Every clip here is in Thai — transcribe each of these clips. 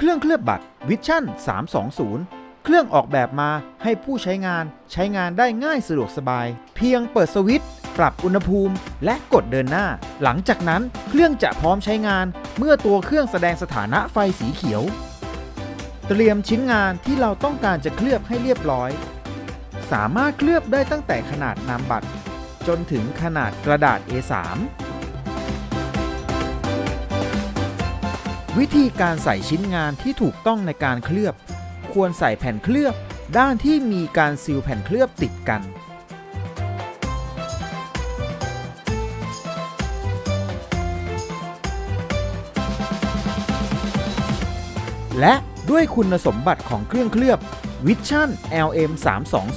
เครื่องเคลือบบัตร Vision 320 เครื่องออกแบบมาให้ผู้ใช้งานใช้งานได้ง่ายสะดวกสบาย เพียงเปิดสวิตช์ปรับอุณหภูมิ และกดเดินหน้า หลังจากนั้นเครื่องจะพร้อมใช้งาน เมื่อตัวเครื่องแสดงสถานะไฟสีเขียว เตรียมชิ้นงานที่เราต้องการจะเคลือบให้เรียบร้อย สามารถเคลือบได้ตั้งแต่ขนาดนามบัตร จนถึงขนาดกระดาษ A3 วิธีการใส่ชิ้นงานที่ถูกต้องในการเคลือบ ควรใส่แผ่นเคลือบ ด้านที่มีการซีลแผ่นเคลือบติดกัน และด้วยคุณสมบัติของเครื่องเคลือบ Vision LM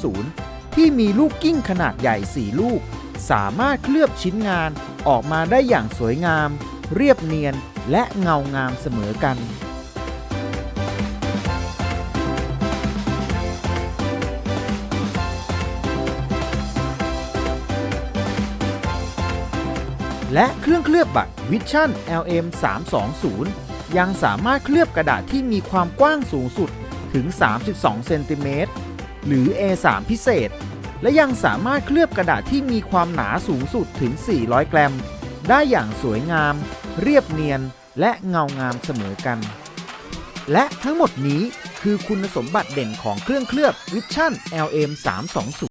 320ที่มีลูกกิ้งขนาดใหญ่ 4 ลูก สามารถเคลือบชิ้นงานออกมาได้อย่างสวยงาม เรียบเนียนและเงางามเสมอกัน และเครื่องเคลือบบัตร Vision LM 320ยังสามารถเคลือบกระดาษที่มีความกว้างสูงสุดถึง 32 เซนติเมตร หรือ A3 พิเศษ และยังสามารถเคลือบกระดาษที่มีความหนาสูงสุดถึง 400 กรัม ได้อย่างสวยงาม เรียบเนียนและเงางามเสมอกัน และทั้งหมดนี้คือคุณสมบัติเด่นของเครื่องเคลือบ Vision LM 320